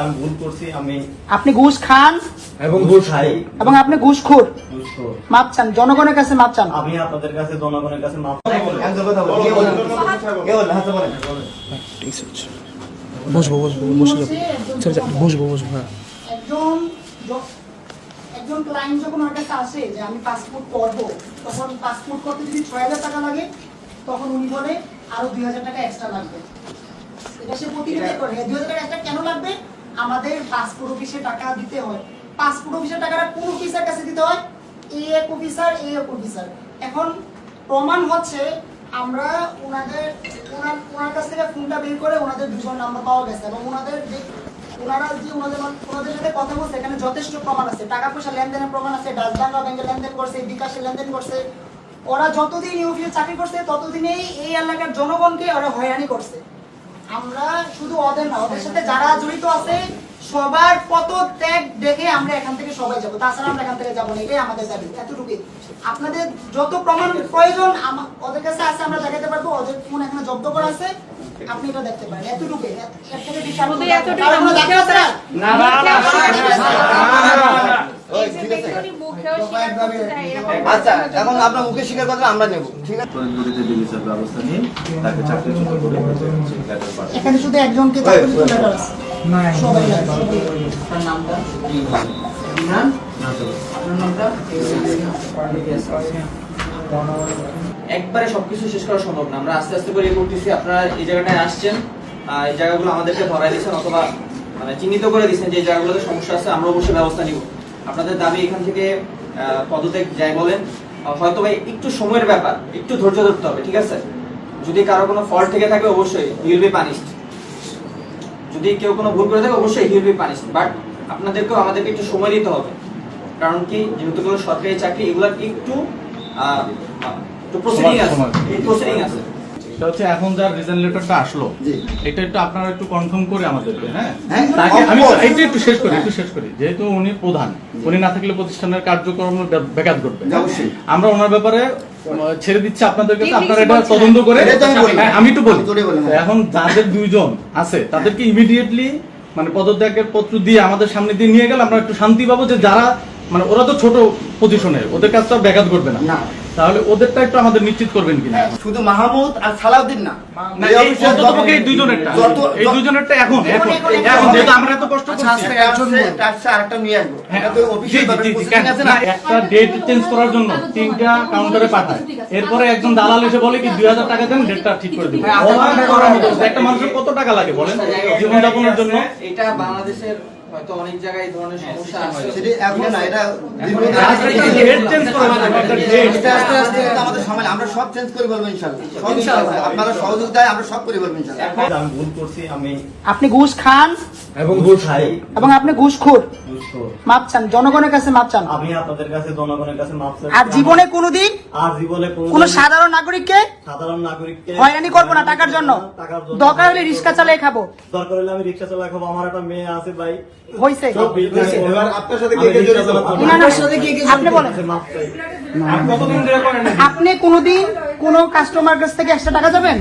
আমি ভুল করছি আমি আপনি ঘুষ খান এবং ঘুষ খাই। এবং আপনি ঘুষখোর ঘুষখোর। মাপ চান জনগণের কাছে মাপ চান। আমি আপনাদের কাছে জনগণের কাছে মাপ বসবো বসবো বসে যাব চল চল বসবো বসবো হ্যাঁ। একজন একজন ক্লায়েন্ট যখন আমার কাছে আসে যে আমি পাসপোর্ট করব তখন পাসপোর্ট করতে যদি ছয় হাজার টাকা লাগে তখন উনি বলে আরও দুই হাজার টাকা এক্সট্রা লাগবে। এটা সে প্রতিনিধি করে। দুই হাজার টাকা এক্সট্রা কেন লাগবে? আমাদের পাসপোর্ট অফিসে টাকা দিতে হয়। পাসপোর্ট অফিসের টাকাটা কোন অফিসার কাছে দিতে হয়? এই এক অফিসার এই এক অফিসার এখন প্রমাণ হচ্ছে আমরা ওনাদের, ওনার ওনার কাছ থেকে ফোনটা বের করে ওনাদের দুজন নাম্বার পাওয়া গেছে এবং ওনাদের যে, ওনারা যে ওনাদের ওনাদের সাথে কথা বলছে, এখানে যথেষ্ট প্রমাণ আছে। টাকা পয়সা লেনদেনের প্রমাণ আছে ডাচ বাংলা ব্যাংকে লেনদেন করছে বিকাশে লেনদেন করছে। ওরা যতদিন অফিসে চাকরি করছে, ততদিনেই এই এলাকার জনগণকে ওরা হয়রানি করছে। আমরা শুধু ওদের না ওদের সাথে যারা জড়িত আছে সবার কত ত্যাগ দেখে আমরা এখান থেকে সবাই যাব। তাছাড়া আমরা এখান থেকে যাব না এটাই আমাদের দাবি এতটুকুই। আপনাদের যত প্রমাণ প্রয়োজন ওদের কাছে আছে আমরা দেখাতে পারব ওদের ফোন এখানে জব্দ করা আছে আপনি এটা দেখতে পারেন এতটুকুই। এর থেকে বেশি আর শুধু কোনো- এতটুকু কারও কোনো দাবি আছে না? আচ্ছা এখন আপনার মুখে স্বীকার কথা আমরা নেব ঠিক আছে? তদন্ত বিরুদ্ধে ব্যবস্থা নিয়ে তাকে চাকরিচ্যুত করে এখানে শুধু একজনকে ওই, চাকরি আছে। সবাই সবাই জানে। আপনার নামটা? বিধান আপনার নামটা? একবারে সবকিছু শেষ করা সম্ভব না। আমরা আস্তে আস্তে করে করতেছি আপনারা এই জায়গাটায় আসছেন। এই জায়গাগুলো আমাদেরকে ধরাই দিয়েছেন অথবা মানে চিহ্নিত করে দিচ্ছেন যে জায়গাগুলোতে সমস্যা আছে আমরা অবশ্যই ব্যবস্থা নিব। আপনাদের দাবি এখান থেকে পদত্যাগ যাই বলেন হয়তো ভাই একটু সময়ের ব্যাপার একটু ধৈর্য ধরতে হবে ঠিক আছে? যদি কারও কোনো ফল্ট থেকে থাকে অবশ্যই উইল বি পানিশড যদি কেউ কোনো ভুল করে থাকে অবশ্যই হিল বি পানিশড বাট আপনাদেরকেও আমাদেরকে একটু সময় দিতে হবে। কারণ কি যেহেতু কোনো সরকারি চাকরি এগুলোর একটু একটু প্রসিডিং আছে। প্রসিডিং আছে। এটা হচ্ছে এখন যার রিজন লেটারটা আসলো এটা একটু আপনারা একটু কনফার্ম করে আমাদেরকে হ্যাঁ? হ্যাঁ, তাকে আমি of একটু শেষ করি একটু শেষ করি। যেহেতু উনি প্রধান উনি না থাকলে প্রতিষ্ঠানের কার্যক্রম ব্যাঘাত ঘটবে। আমরা ওনার ব্যাপারে ছেড়ে দিচ্ছি আপনাদের আপনারা এটা তদন্ত করে আমি। হ্যাঁ, আমি একটু বলি। এখন যাদের দুইজন আছে তাদেরকে ইমিডিয়েটলি মানে পদত্যাগের পত্র দিয়ে আমাদের সামনে দিয়ে নিয়ে গেলে আমরা একটু শান্তি পাবো যে যারা মানে ওরা তো ছোট পজিশনের ওদের কাছে আর ব্যাঘাত করবে না। তাহলে ওদেরটা একটু আমাদের নিশ্চিত করবেন কিনা? শুধু মাহমুদ আর সালাউদ্দিন না। না, এই এই অফিসে অন্ততপক্ষে এই দুইজনেরটা। যত- এই দুইজনেরটা এখন, এখন, যেহেতু আমরা এত কষ্ট আচ্ছা, করছি। আজকে একজন আরেকটা নিয়ে আসব। হ্যাঁ, এটা তো আছে না? একটা ডেট চেঞ্জ করার জন্য তিনটা কাউন্টারে পাঠায়। এরপরে একজন দালাল এসে বলে কি দুই হাজার টাকা দেন ডেটটা ঠিক করে দিবে অভাবে করার মতো। হচ্ছে। একটা মানুষের কত টাকা লাগে বলেন? জীবনযাপনের জন্য? এটা বাংলাদেশের হয়তো অনেক জায়গায় এই ধরনের সমস্যা আছে। সেটি এখন না এটা দীর্ঘদিন একটা ডেট চেঞ্জ করা যাবে একটা ডেট এটা আস্তে আস্তে আমাদের সময় আমরা সব চেঞ্জ করে বলব ইনশাল্লাহ সব আপনারা সহযোগিতায় আমরা সব করে বলব ইনশাল্লাহ আমি ভুল করছি আমি আপনি ঘুষ খান এবং ঘুষ খাই। এবং আপনি ঘুষখোর। ঘুষখোর। মাপ চান জনগণের কাছে মাপ চান। আমি আপনাদের কাছে জনগণের কাছে মাপ চাচ্ছি। আর জীবনে কোনোদিন আর জীবনে কোনো কোন সাধারণ নাগরিককে সাধারণ নাগরিককে হয়রানি করব না টাকার জন্য। টাকার জন্য দরকার হলে রিক্সা চালিয়ে খাব। দরকার হলে আমি রিক্সা চালা খাব। আমার একটা মেয়ে আছে ভাই। করেন? আপনি কোনোদিন কোনো কাস্টমার কাছ থেকে একশো টাকা যাবেন?